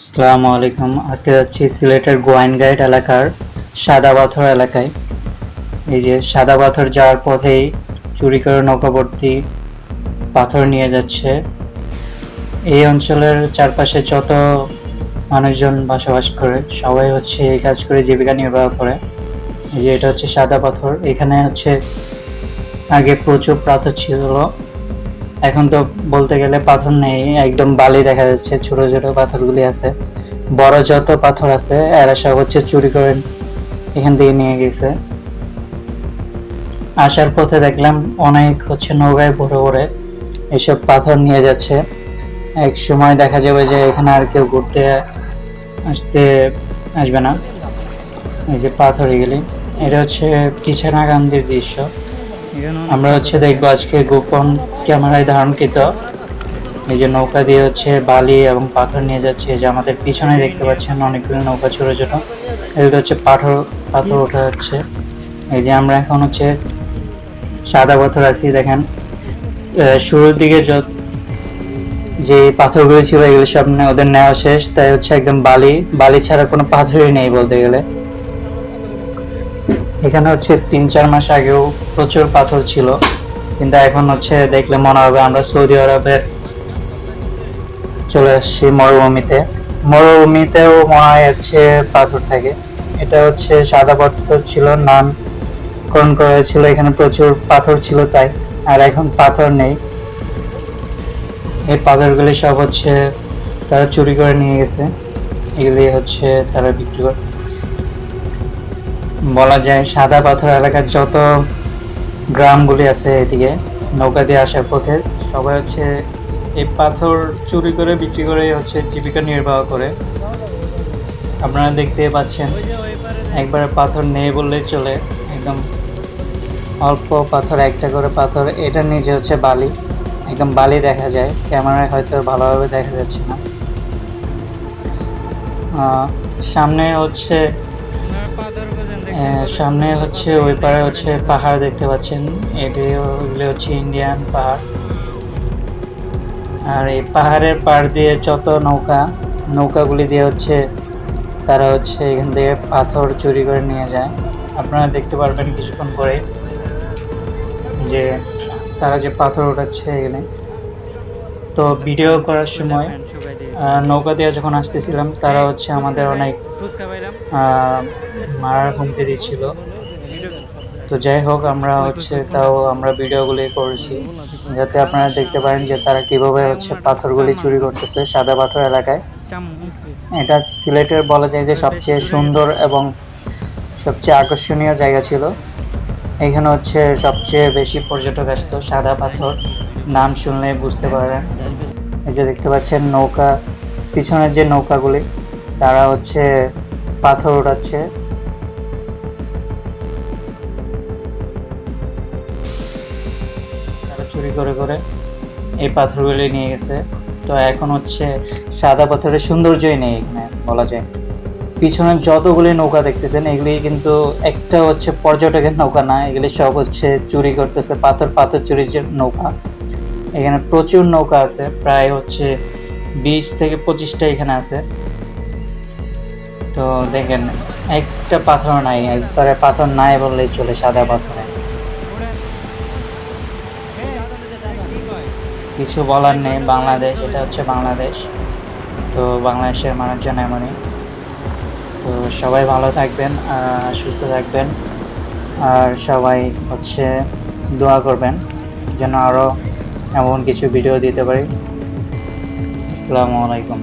আসসালামু আলাইকুম আজকে যাচ্ছি সিলেটের গোয়াইনগাইট এলাকার সাদা পাথর এলাকায়। এই যে সাদা পাথর যাওয়ার পথেই চুরি করে নৌকাবর্তী পাথর নিয়ে যাচ্ছে। এই অঞ্চলের চারপাশে যত মানুষজন বসবাস করে, সবাই হচ্ছে এই কাজ করে জীবিকা নির্বাহ করে। এই যে এটা হচ্ছে সাদা পাথর। এখানে হচ্ছে আগে প্রচুর পাথর ছিল। এখন তো বলতে গেলে পাথর নেই, একদম বালি দেখা যাচ্ছে, ছোট ছোট পাথরগুলি আছে। বড় যত পাথর আছে, এরা সব হচ্ছে চুরি করে এখান থেকে নিয়ে গেছে। আসার পথে দেখলাম অনেক হচ্ছে নৌকায় ভরে ভরে এইসব পাথর নিয়ে যাচ্ছে। এক সময় দেখা যাবে যে এখানে আর কেউ ঘুরতে আসতে আসবে না। এই যে পাথর এগুলি এটা হচ্ছে পিছানা গান্ধীর দৃশ্য। আমরা হচ্ছে দেখব আজকে গোপন ক্যামেরায় ধারণকৃত এই যে নৌকা দিয়ে হচ্ছে বালি এবং পাথর নিয়ে যাচ্ছে যে আমাদের পিছনে দেখতে পাচ্ছেন অনেকগুলো নৌকা ছোট ছোট। এগুলো হচ্ছে পাথর পাথর ওঠা হচ্ছে। এই যে আমরা এখন হচ্ছে সাদা পাথর আছি, দেখেন। শুরুর দিকে যত যে পাথরগুলো ছিল, এগুলো সব ওদের নেওয়া শেষ। তাই হচ্ছে একদম বালি বালি ছাড়া কোনো পাথরই নেই বলতে গেলে। এখানে হচ্ছে তিন, চার মাস আগেও প্রচুর পাথর ছিল, কিন্তু এখন হচ্ছে দেখলে মনে হবে আমরা সৌদি আরবের চলে আসছি মরুভূমিতে। মরুভূমিতেও মনে হয় হচ্ছে পাথর থাকে। এটা হচ্ছে সাদা পাথর ছিল নামকরণ করা হয়েছিল, এখানে প্রচুর পাথর ছিল তাই, আর এখন পাথর নেই। এই পাথরগুলি সব হচ্ছে তারা চুরি করে নিয়ে গেছে। এগুলি হচ্ছে তারা বিক্রি করে বলা যায় সাদা পাথর এলাকার যত গ্রামগুলি আছে এদিকে, নৌকা দিয়ে আসার পথে সবাই হচ্ছে এই পাথর চুরি করে, বিক্রি করে হচ্ছে জীবিকা নির্বাহ করে। আপনারা দেখতে পাচ্ছেন, একবারে পাথর নেই বললেই চলে। একদম অল্প পাথর, একটা করে পাথর, এটা নিচে হচ্ছে বালি। একদম বালি দেখা যায়, ক্যামেরায় হয়তো ভালোভাবে দেখা যাচ্ছে না। সামনে হচ্ছে সামনে হচ্ছে, ওই পাড়ে হচ্ছে পাহাড় দেখতে পাচ্ছেন। এটি ওগুলো হচ্ছে ইন্ডিয়ান পাহাড়। আর এই পাহাড়ের পাড় দিয়ে যত নৌকা, নৌকাগুলি দিয়ে হচ্ছে তারা হচ্ছে এখান থেকে পাথর চুরি করে নিয়ে যায়। আপনারা দেখতে পারবেন কিছুক্ষণ পরে যে তারা যে পাথর ওঠাচ্ছে এখানে। তো ভিডিও করার সময় নৌকা দিয়ে যখন আসতেছিলাম, তারা হচ্ছে আমাদের অনেক মারার হুমকি দিচ্ছিল। তো যাই হোক, আমরা হচ্ছে তাও আমরা ভিডিওগুলি করেছি। যাতে আপনারা দেখতে পারেন যে তারা কীভাবে হচ্ছে পাথরগুলি চুরি করতেছে সাদা পাথর এলাকায়। এটা সিলেটের বলা যায় যে সবচেয়ে সুন্দর এবং সবচেয়ে আকর্ষণীয় জায়গা ছিল। এখানে হচ্ছে সবচেয়ে বেশি পর্যটক আসতো সাদা পাথর। নাম শুনলে বুঝতে পারেন এই যে দেখতে পাচ্ছেন নৌকা, পিছনের যে নৌকাগুলি, তারা হচ্ছে পাথর ওঠাচ্ছে চুরি করে করে এই পাথরগুলি নিয়ে গেছে। তো এখন হচ্ছে সাদা পাথরের সৌন্দর্যই নেই এখানে, বলা যায়। পিছনে যতগুলি নৌকা দেখতেছেন, এগুলি কিন্তু একটা হচ্ছে পর্যটকের নৌকা না, এগুলি সব হচ্ছে চুরি করতেছে, পাথর পাথর চুরির যে নৌকা। এখানে প্রচুর নৌকা আছে, প্রায় হচ্ছে বিশ থেকে পঁচিশটা এখানে আছে। তো দেখেন, একটা পাথর নাই, একবারে পাথর নাই বললেই চলে সাদা পাথরে। কিছু বলার নেই, বাংলাদেশ, এটা হচ্ছে বাংলাদেশ। তো বাংলাদেশের মানুষজন এমনই। তো সবাই ভালো থাকবেন সুস্থ থাকবেন। আর সবাই হচ্ছে দোয়া করবেন, যেন আরও এমন কিছু ভিডিও দিতে পারি। আসসালামু আলাইকুম।